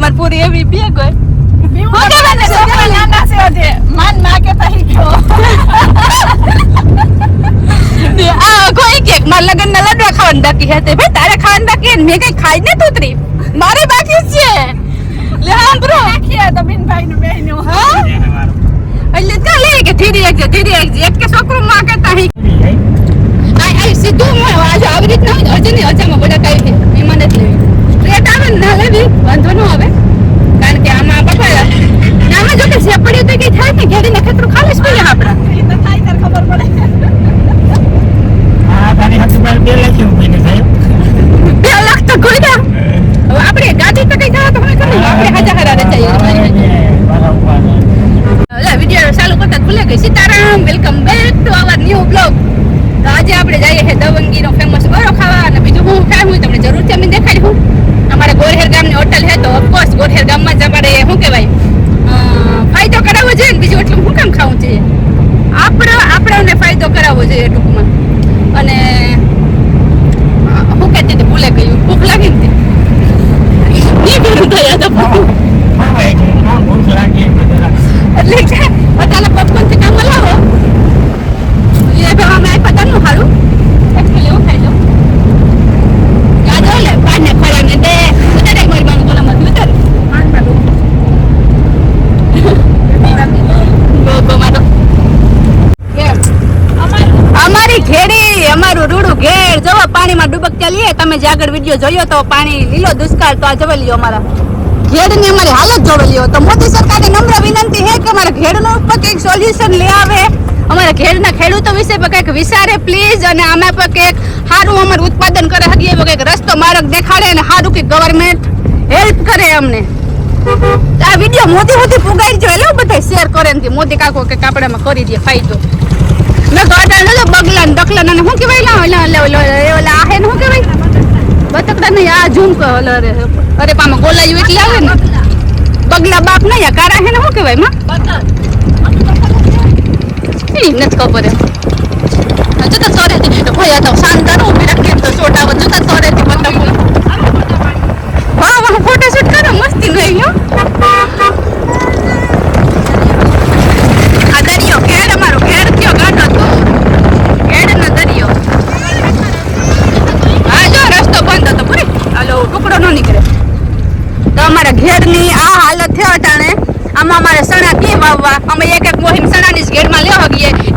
અમાર પૂરી એવી હું ને. ને કે માર લગન ના લાડવા ખાવાનું બાકી હતી ભાઈ તારે ખાવાનું બાકી હે ને? મેં કઈ ખાઈ ને તૂતરી મારે બાકી જ છે. લે સાંભળો રાખીએ તો બિનભાઈનું બેયનું. હા? એટલે ચાલે કે ધીરે એક ધીરે એક એક કે છોકરું માં કે તાહી આ આ સીધું માં આજે આવી રીતના હજી નહીં હજામાં બધા કઈ છે. એમાં નથી લેવી સ્ટ્રેટ આવે ને ના લેવી. વાંધો ન આવે કારણ કે આમાં પકડા આમાં પડ્યું તો કઈ થાય ને ઘેરી ને ખેતરું ખાલી જ પીલે આપણા. થાય ત્યારે ખબર પડે. બે લાખ તો ગોઈડા હવે આપણે ગાડી તો કઈ થાય તો હવે કરી આપણે હજાર હજાર રચાઈએ વીડિયો ચાલુ કરતા ભૂલે ગઈ Sitaram welcome back to our new blog તો આજે આપણે જઈએ છે દવંગીનો ફેમસ બરો ખાવા અને બીજું હું ખાય હું તમને જરૂરથી અમે દેખાડી હું અમારે ગોરહેર ગામની હોટલ છે તો ઓફકોર્સ ગોરહેર ગામમાં જ અમારે શું કહેવાય ફાયદો કરાવવો જોઈએ ને બીજું એટલું હું કામ ખાવું જોઈએ? આપણે આપણને ફાયદો કરાવવો જોઈએ ટૂંકમાં. અને હું કહેતી હતી ભૂલે ગયું ભૂખ લાગી ને એટલે popcorn થી કામ લાવો એ તો અમે આપ્યા તાનું હારું એકચ્યુઅલી એવું ખાઈ લો ગાજો લે પાને ખોરાને દે ઉતારે મારી બાનું ગોલામાંથી ઉતાર ગો ગો મારો અમારી ઘેડી અમારું ઘેર પાણીમાં ડૂબકતા લઈએ તમે જે આગળ વીડિયો જોયો તો પાણી લીલો દુષ્કાળ તો આ જોઈ લ્યો અમારા. ઘેડની અમારી હાલત જોઈ લ્યો. તો મોદી સરકારની નમ્ર વિનંતી છે કે અમારા ઘેડનું ઉપર કંઈક સોલ્યુશન લઈ આવે. અમારા ઘેરના ખેડૂતો વિશે પણ કંઈક વિચારે પ્લીઝ અને આમાં પર કંઈક સારું અમારું ઉત્પાદન કરે હકીએ એવો કંઈક રસ્તો માર્ગ દેખાડે અને સારું કંઈક ગવર્મેન્ટ હેલ્પ કરે અમને. આ વીડિયો મોદી મોદી પુગાડી જો એટલે બધા શેર કરે ને કે મોદી કાકો કે આપણામાં કરી દે ફાયદો. મેં તો અટાણે જો બગલા ને ને શું કહેવાય? લા ઓલા ઓલા ઓલા ઓલા આ હે ને શું કહેવાય? બતકડા નહીં, આ ઝૂમ કહો ઓલા અરે અરે, પામાં ગોલાયું એટલે આવે ને. બગલા બાપ નહીં, આ કારા હે ને, શું કહેવાય, માં? નથી ખબર હજુ તો સોરે ભાઈ તો શાનદાર ઊભી રાખીએ તો છોટા વધુ તો સોરે થી હા વાહ વાહ ફોટો શૂટ કરો, મસ્તી નહીં હો.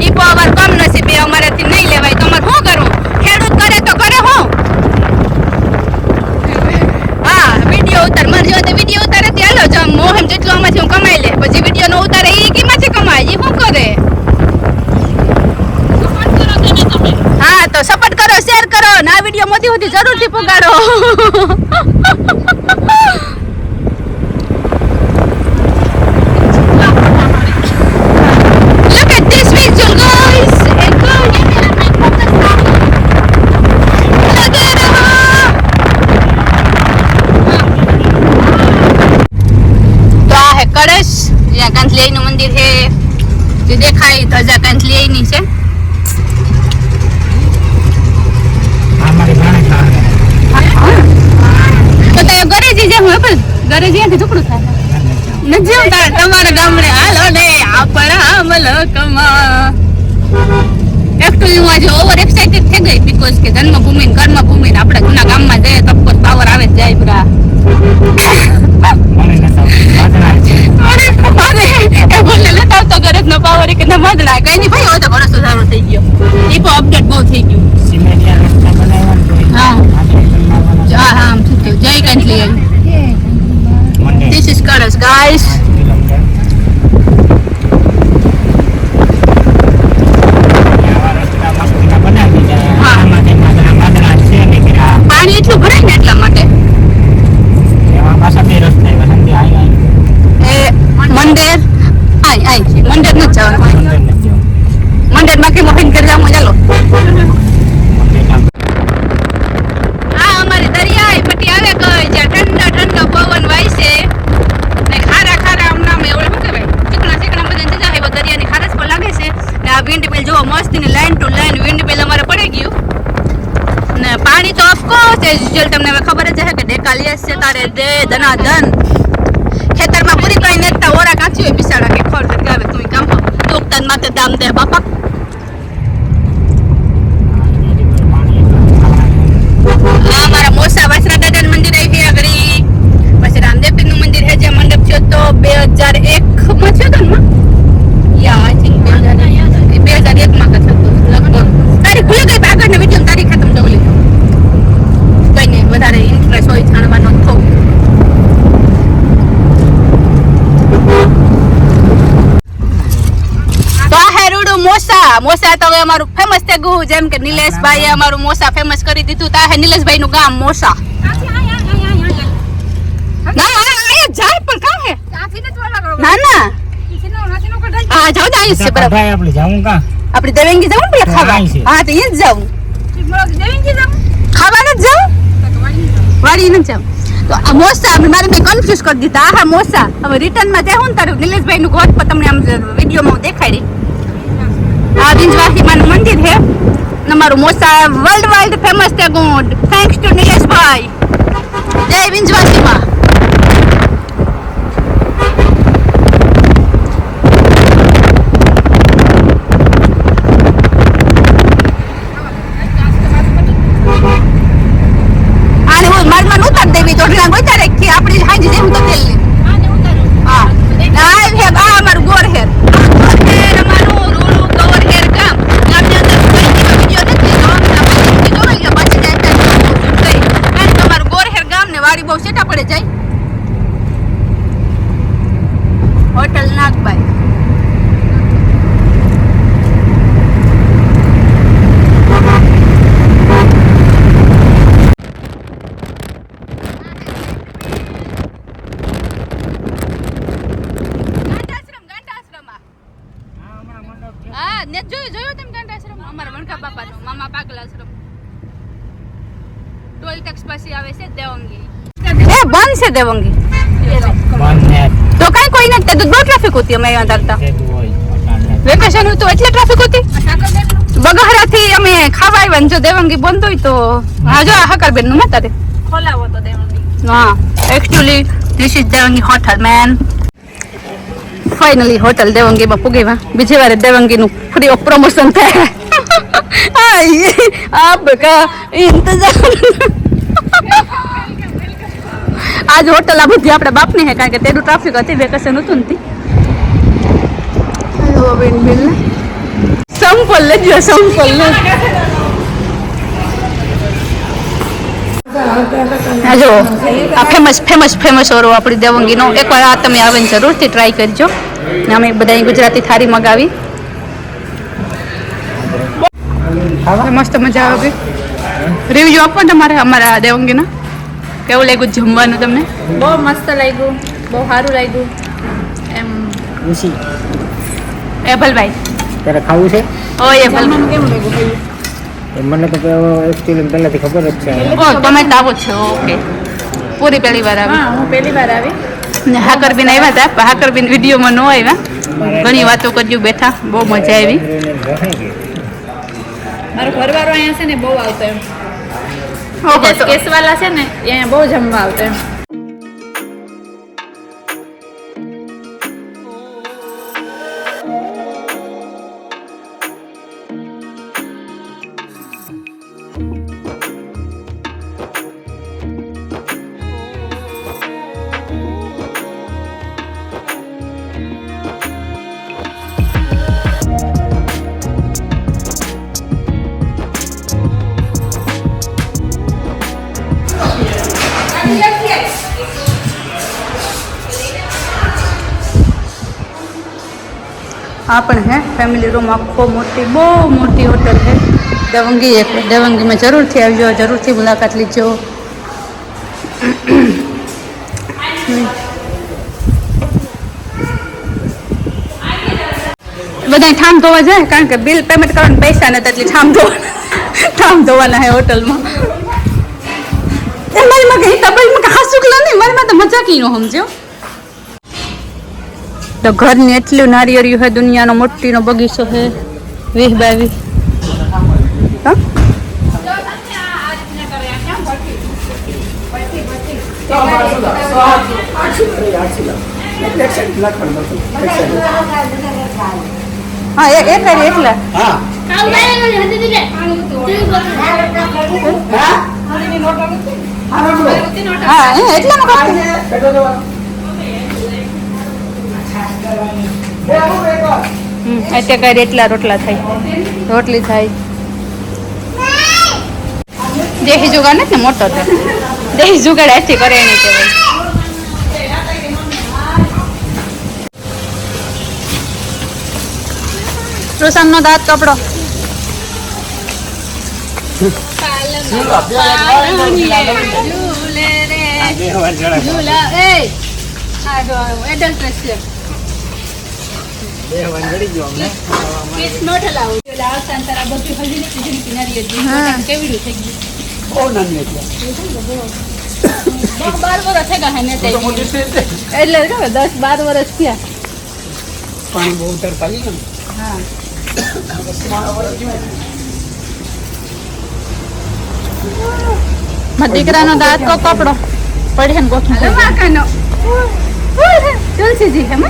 ગઈએ ઈ પાવર કમ નસીબે અમારેથી નહીં લેવાય તો અમારે શું કરવું ખેડૂત કરે તો કરે હું? હા વીડિયો ઉતાર મારે જો વીડિયો ઉતારે તે હાલો જો મોહન જેટલું આમાંથી હું કમાઈ લે. પછી વીડિયો નો ઉતારે એ કેમાંથી કમાય? એ શું કરે? હા તો સપોર્ટ કરો શેર કરો ને આ વીડિયો મોદી સુધી જરૂરથી પુગાડો Look at this visual, guys! And go, Look at it! તો આ હે કળશ જ્યાં કાંથલિયાઈ નું મંદિર છે જે દેખાય ધજા કાંથલિયાઈ લેની છે. તો તે પણ થાય. નથી આવતા તમારા ગામડે હાલો ને આપણા મલકમાં. એકચ્યુઅલી હું આજે ઓવર એક્સાઇટેડ થઈ ગઈ બીકોઝ કે જન્મભૂમિ કર્મભૂમિ આપણા જૂના ગામમાં જઈએ તો પાવર આવે જ જાય બરા ચાલી હશે તારે દે ધના ધન ખેતરમાં પૂરી કઈ નથી ઓરા કાચી હોય બિસાડા કે ખોર લગાવે તું કામ તો તન માથે દામ દે બાપા મોસા મોસા તો હવે અમારું ફેમસ થઈ ગયું જેમ કે નિલેશભાઈએ અમારું મોસા ફેમસ કરી દીધું તા. હે નિલેશભાઈ નું ગામ મોસા. ના આ જાય પણ કાં હે? ના ના. હા જાવ ને આયુષ છે બરાબર. આપણે જાવું કા? આપણે દેવેંગી જવું ને પેલા ખાવા? હા તો એ જ જાવું ખાવા જ જાવું વાડી ન જાવ તો આ મોસા મારે મેં કન્ફ્યુઝ કરી દીધા. હા મોસા. હવે રિટર્નમાં જાઉં ને તારું નિલેશભાઈ નું ગોટ પર તમને આમ વિડીયોમાં હું દેખાડી. આ વિંજવાસી માનું મંદિર છે. ને મારું મોસા વર્લ્ડ વાઇડ ફેમસ છે ગુડ થેન્ક્સ ટુ નિલેશભાઈ. જય વિંજવાસી માં આને હું મારમાં ઉતાર દેવી તો ઢીલા ગોતા આપણી હાજી જેમ તો તેલ હા આ હે આ અમારું ગોર હેર ગોર હેર અમારું રૂડું ગોર હેર ગામ ગામની અંદર કોઈ જેવા વીડિયો નથી ગામના પાછી જોઈ લે પછી જાય ત્યાં શૂટ કરી કારણ કે અમારું ગોર હેર ગામ ને વાડી બહુ સેટા પડે જાય હોટલ નાગબાઈ ગાંઠાશ્રમ ગાંઠાશ્રમમાં હા ને જોયું જોયું તમે ગાંઠાશ્રમ અમારા વણકા બાપાનો મામા પાગલ આશ્રમ ટોલ ટેક્સ પાસે આવે છે દેવંગી એ બંધ तो દેવંગી? कोई नहीं કઈ કોઈ ट्रैफिक होती તો मैं હોય અટાણે. વેકેશન હતું એટલે ટ્રાફિક હતી બગહરાથી અમે ખાવા આવ્યા ને જો દેવંગી બંધ હોય તો હા જો હકારબેનનું નતા તે ખોલાવો તો દેવાની હા actually this is Devangi hotel man finally hotel દેવંગીમાં પુગેવા બીજી વાર દેવંગીનું ફ્રી ઓફ પ્રમોશન થાય. આઈ આપકા ઇંતજાર. આજ હોટલ આ બધી આપણા બાપની હે કારણ કે તેનું ટ્રાફિક હતી વેકેશન હતું ને હેલો બેન બેન. સંપલ લેજો સંપલ જો આ ફેમસ ફેમસ ફેમસ ઓરો આપણી દેવંગીનો. એકવાર આ તમે આવીને જરૂરથી ટ્રાય કરજો. ને અમે બધા ગુજરાતી થાળી મગાવી. મસ્ત મજા આવે. રિવ્યુ આપો ને તમારે અમારા દેવંગીના. કેવું લાગ્યું જમવાનું તમને? બહુ મસ્ત લાગ્યું. બહુ સારું લાગ્યું. એમ. ખુશી એભલભાઈ. તારે ખાવું છે? ઓ એભલભાઈ. કેમ લાગ્યું એ મને તો એકચ્યુઅલી પહેલાથી ખબર જ છે. ઓ તમે તાવો છો. ઓકે. પૂરી પહેલી વાર આવી. હા હું પહેલી વાર આવી. ને હાકરબીન આવ્યા હતા. હાકરબીન વિડીયોમાં ન આવ્યા. ઘણી વાતો કર્યું બેઠા. બહુ મજા આવી. મારો ઘરવાળો અહીંયા છે ને બહુ આવતો એમ. કેસવાલા છે ને અહીંયા બહુ જમવા આવતા એમ. આ પણ હે ફેમિલી રૂમ આખો મોટી, બહુ મોટી હોટલ છે દેવંગી એક, દેવંગીમાં જરૂરથી આવજો, જરૂરથી મુલાકાત લીજો. બધા ઠામ ધોવા જાય, કારણ કે બિલ પેમેન્ટ કરવાના પૈસા નથી, એટલે ઠામ ધોવાના. ઠામ ધોવાના હે હોટલમાં. મારી માં કઈ તબેલમાં કે હાસુકલા નહીં, મારી માં તો મજાક નો સમજ્યો. તો ઘરની એટલું નારિયેળિયું છે દુનિયાનો મોટીનો બગીચો છે વીસ બાય વીસ. હા? હા એ એ કરી એટલે. હા. હા એ એટલામાં કાપતું કરી એટલા રોટલા થાય. રોટલી થાય. દેહી જુગાડ નથી ને મોટો તો. દેહી જુગાડ એથી કરે એની કહેવાય. સુશાંતનો દાંત કપડો. એડલ્ટ વાર જણા બે વાર જડી ગયો અમને બહુ નાની હતી બાર વર્ષ થઈ ગયા ને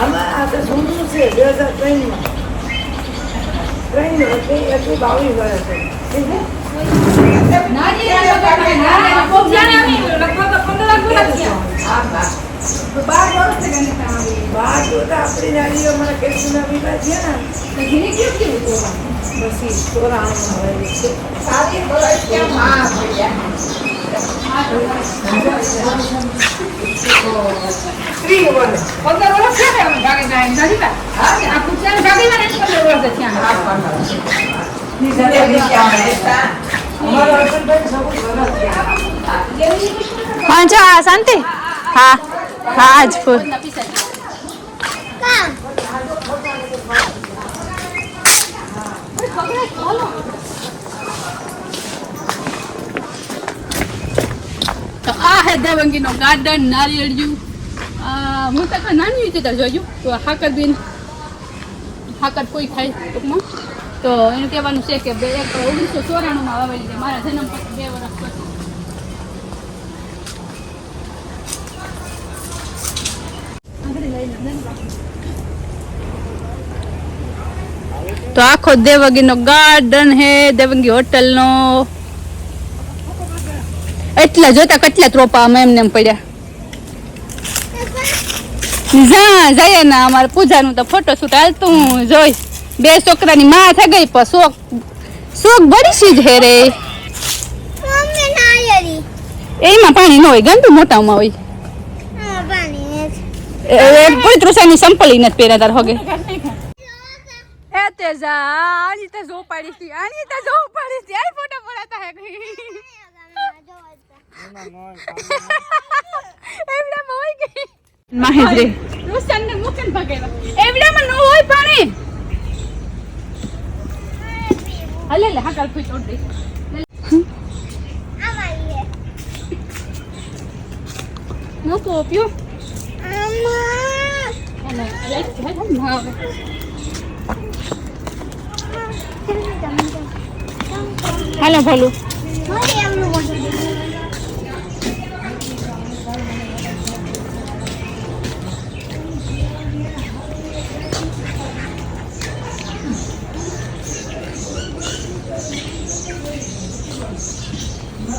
તે. તો મોટી છે તે. એટલે ખબર દસ બાર વર્ષ થયા પાણી બહુ ઉતર પાડી ગયું ને હા મારા દીકરાનો દાંત કો કપડો પડે ને ગોઠવું તુલસીજી હે માં આ શાંતિ. હા હા આજ ફૂલ. દેવંગીનો ગાર્ડન નારિયેળિયું હું તો નાની રીતે તો જોયું. તો હાકર બેન હાકર કોઈ ખાય ટૂંકમાં. તો એનું કહેવાનું છે કે એક ઓગણીસો ચોરાણુંમાં વાવેલી છે. મારા જન્મ પછી બે વર્ષ પછી. તો આખો દેવગીનો ગાર્ડન હે દેવગી હોટલનો એટલા જોતા કેટલા ત્રોપા અમે એમને એમ પડ્યા. જા જાય ને અમારે પૂજાનું તો ફોટો શૂટ હાલતું જોઈ. બે છોકરાની માં થઈ ગઈ પણ શોખ શોખ ભરીશી જ હે રે. એમાં પાણી ન હોય ગંદુ મોટામાં હોય. સંપલી નથી પહેર્યા તાર હોગે. એ તેજા આની તે જો પાડી હતી આની તે જો પાડી હતી આઈ ફોટો પડાતા હે. એવડામાં હોય ગઈ માહિદ્રી રુસ્તાનને મુકન ભગેલા એવડામાં ન હોય પાણી હલે લે હા કાલ ફૂટ ઓડ દે નો તો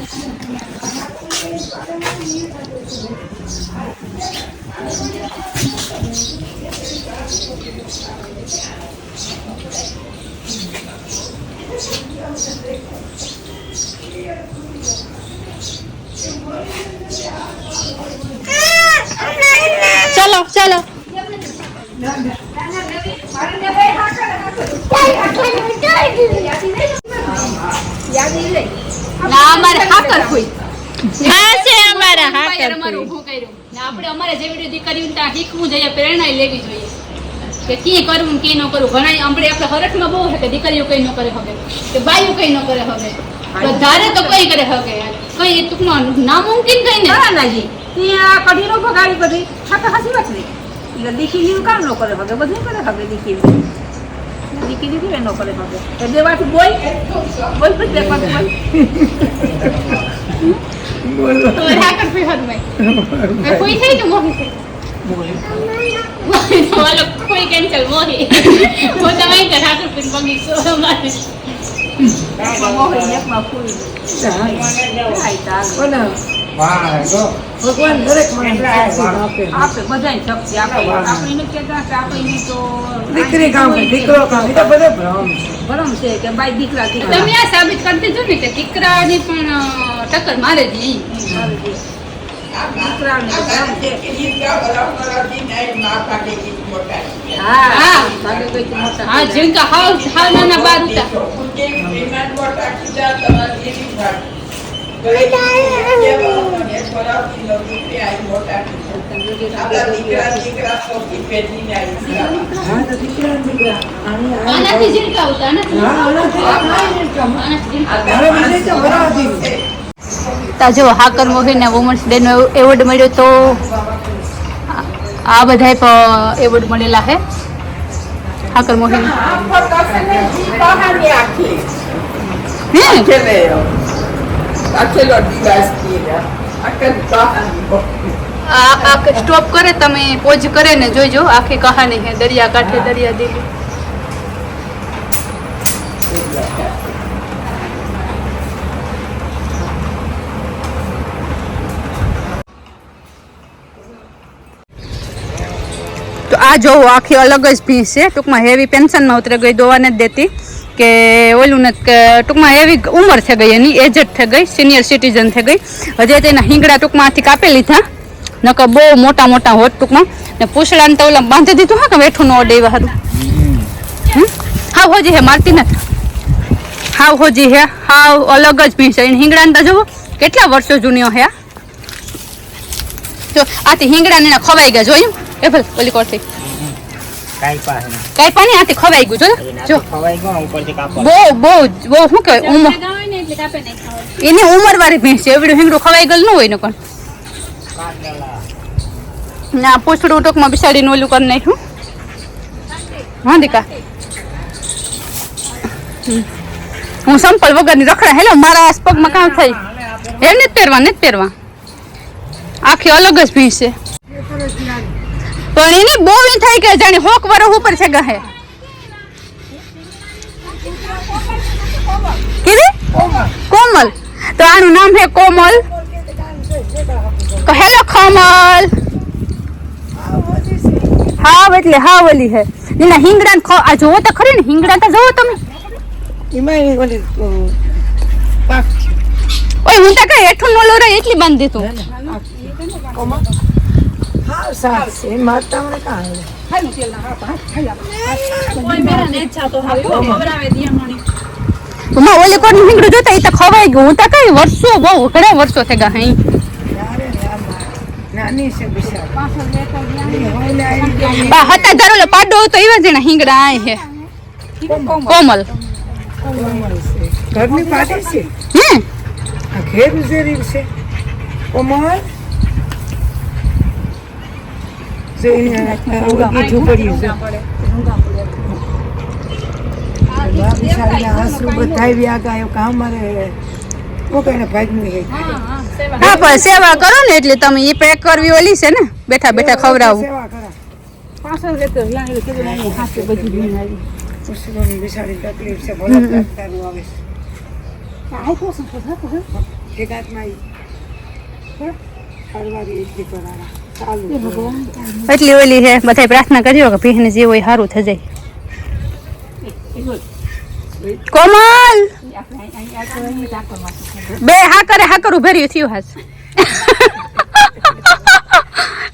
Ja, ja, ના અમારે હાકર કોઈ. હા છે અમારા હા ભાઈ ઊભું કર્યું. ને આપણે અમારે જે વીડિયો દીકરીઓ ત્યાં શીખવું જોઈએ પ્રેરણા લેવી જોઈએ. કે કી કરવું ને ન કરવું. ઘણા આપણે આપણે હરખમાં બહુ છે કે દીકરીઓ કઈ ન કરે હવે કે બાઈઓ કઈ ન કરે હવે. વધારે તો કઈ કરે હવે. કઈ ટૂંકમાં નામુમકિન કઈ ને નાનાજી ત્યાં કઢીનો ભગાવી બધી. ખાતા હાસી વાત નહીં એટલે દીકરીનું કામ ન કરે હવે બધું કરે હવે દીકરી દીકરી દીકરી ન કરે હવે દેવાથી બોલ. બોલ પછી દેખવાનું બોલ. તો હાકર ફી હરમાય કોઈ થઈ મોહી. મોહી કોઈ કેન્સલ મોહી. હું કર હાકર ફી બગીચો અમારે. મોહન એકમાં ફૂલ. હા તાલ. ભગવાન દરેક આપે. બધાય શક્તિ આપે આપણે એને કહેતા કે આપણે તો દીકરી કામ દીકરો કામ એ તો બધે ભ્રમ ભ્રમ છે કે બાઈ દીકરા તમે આ સાબિત કરી દીધું ને કે દીકરાની પણ ટક્કર મારે જ નહીં. હા હા. હા. હા હાવ હાવ નાના બાર હતા. હા તો દીકરા ને દીકરા આની આ- આનાથી ઝીણકા હતા આનાથી હા, આનાથી આનાથી કામ. આનાથી ઝીણકા. મારો વિષય છે વરાથી. તા જો હાકર મોહીને વુમન્સ ડે નો એવોર્ડ મળ્યો તો આ- આ બધાય એવોર્ડ મળેલા હે હાકર મોહીને હે આ આ સ્ટોપ કરે, તમે પોજ કરે ને જોઈજો. આખી કહાની છે દરિયા કાંઠે દરિયા દિલી આ જોવો આખી અલગ જ ભીંસ છે. ટૂંકમાં હેવી પેન્શનમાં ઉતરે ગઈ, દોવા નથી દેતી. કે ઓલું નથી, કે ટૂંકમાં એવી ઉંમર થઈ ગઈ, એની એજેડ થઈ ગઈ સિનિયર સિટીઝન થઈ ગઈ. હજી તેના હિંગડા ટૂંકમાંથી કાપી લીધા. નકર બહુ મોટા મોટા હોત ટૂંકમાં. ને પૂછડાને તો ઓલા બાંધી દીધું, હા, કે વેઠું ન ઓડે એવા હારું હા હાવ હોજી હે, મારતી નથી. હાવ હોજી હે, હાવ અલગ જ ભીંસ એને હિંગડાને તો જુઓ, કેટલા વર્ષો જૂનીઓ હે? જો, આથી હિંગડાને ખવાઈ ગયા, જોયું? એ ભલે, ઓલી કોરથી કાંઈ પાસે નહીં. કઈ પાણી આથી ખવાઈ ગયું. જો જો. ખવાઈ ગયો ઉપરથી કાપડ. બહુ બહુ બહુ શું કહેવાય ઉંમર. એની ઉંમર વાળી ભેંસ છે એવડું હિંગડું ખવાઈ ગયેલું ન હોય ને પણ. કાંદલા. ના પૂછડું ટોકમાં બિસાડીને ઓલું કરી નાખ્યું. હા દીકા હું સંપલ વગરની રખડા હેલો મારા આસ પગમાં કામ થાય એ નથી પહેરવા નથી પહેરવા. આખી અલગ જ ભેંસ છે. પણ એને બહુ એ થાય કે જાણે હોક વરો ઉપર છે ગહે. કીધી? કોમલ. તો આનું નામ છે કોમલ. તો હેલો કોમલ. હાવ એટલે હાવ ઓલી હે. એના હિંગડા ને આ જોવો તો ખરી ને હિંગડા તો જોવો તમે. એમાં ઓલી, ઓય હું તો કઈ હેઠું નો લોરે એટલી બાંધી એ મારતા મને? કોઈ મેરા ને ઈચ્છા તો હાવ ખવડાવે દિયામણી માં ઓલી કોણ હિંગડું જોતા એ તો ખવાઈ ગયું હું તો કઈ વર્ષો બહુ ઘણા વર્ષો થઈ ગયા. નાની છે બિચારી. આવી બા હતા ધરો પાડો તો એવા જણા હિંગડા આય હે કોમલ ઘરની પાટી છે હે આ ઘેર ઉજેરી છે કોમળ જો અહીંયા આ ઓલી ઝૂંપડી છે. આંસુ વ્યા એવું કામ મારે. હા પણ સેવા કરો ને એટલે તમે એ પેક કરવી ઓલી છે ને બેઠા બેઠા ખવડાવું. તકલીફ છે એક હાથમાં એટલી ઓલી છે બધા પ્રાર્થના કર્યો કે ભીહને જે હોય સારું થઈ જાય. કોમલ! બે હા કરે હા કરું ભર્યું થયું હાસ.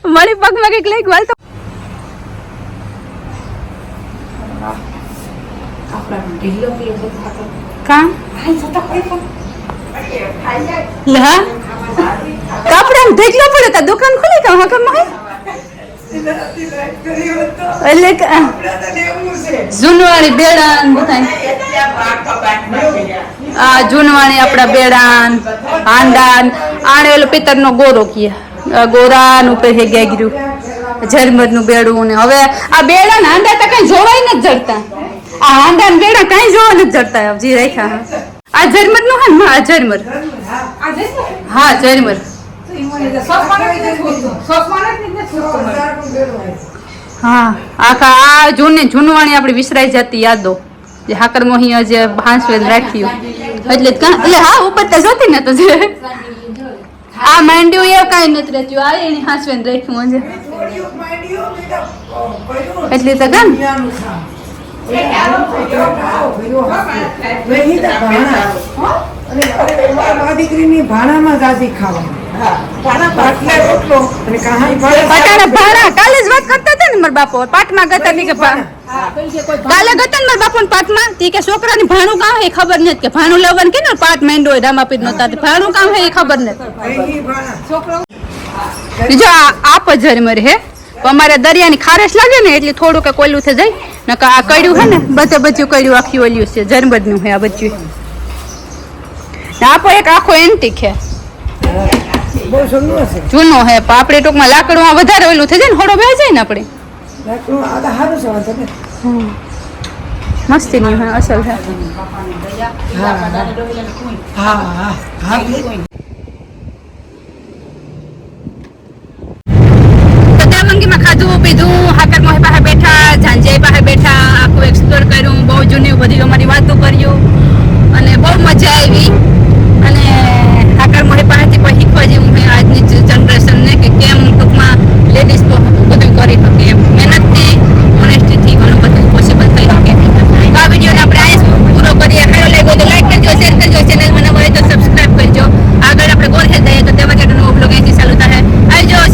મારી પગમાં કંઈક લઈ ગયું તો. કામ? હા? કાપડા ઢેકલો પડે તો દુકાન ખુલી કામ હકમમાં એટલે કે, જૂનવાણી બેડાન બધાય. આ જૂનવાણી આપણા બેડાન હાંડાન આણે ઓલો પિત્તરનો ગોરો કીએ. ગોરાન બેડું ને હવે આ બેડા ને હાંડા કઈ જોવાય નથી જડતા. આ હાંડા ને બેડા કઈ જોવા નથી જડતા. જી રાખ્યા. આ ઝરમરનું હા ને? હા ઝરમર. હા ઝરમર. હા આખા આ જૂને જૂનવાણી આપણી વિસરાઈ જતી યાદો. જે હાકર મોહી જે હાંસવેલ રાખ્યું. એટલે એટલે હા ઉપર તો જોતી ને તો જે. આ માંડ્યું એ કાંઈ નથી રહેતું. આ એની હાંસવેલ રાખ્યું છે એટલે તો કામ દીકરીની ભાણામાં જ વાત કરતા ને મારા બાપો. પાટમાં ગતા હતી કે ભા- કાલે ગતા ને મારા બાપો પાટમાં. તી છોકરાની ભાણું કામ હે એ ખબર નથી કે ભાણું લેવાનું કે ને પાટ માંડ્યો હોય રામાપીર નતા ભાણું કામ હે ખબર નથી. બીજો આ આ પજરમર હે? અમારે દરિયાની ખારેશ લાગે ને એટલે થોડું કે કોયલું થઈ જાય. નકર આ કડ્યું હે ને, બધે બધું કડ્યું આખી ઓલ્યું છે જરબદનું હે આ બધું. આપો એક આખો એન્ટિક છે જૂનો હે, પણ આપણે ટૂંકમાં લાકડું વધારે ઓલું થઈ જાય ને થોડો બે જાય ને આપણે. છે. મસ્તી ની અસલ હે. પીધું હાકરમોહી પાસે બેઠા ઝાંઝાઈ પાસે બેઠા, આખું એક્સપ્લોર કર્યું, બહુ જૂની બધી અમારી વાતો કર્યું. અને બહુ મજા આવી. અને હાકરમોહી પાસેથી પણ શીખવા જેવું આજની જનરેશનને કે કેમ ટૂંકમાં લેડીઝ બધું કરી શકે એમ. મહેનતથી ઓનેસ્ટીથી ઘણું બધું પોસિબલ થઈ શકે. આ વિડીયોને આપણે આ પૂરો કરીએ. સારો લાગ્યો તો લાઈક કરજો શેર કરજો ચેનલ મને મળે તો સબસ્ક્રાઈબ કરજો. આગળ આપણે ગોલ ખેલ થઈએ તો તેવા જેટલું બ્લોગ અહીંથી ચાલુ થાય. આવજો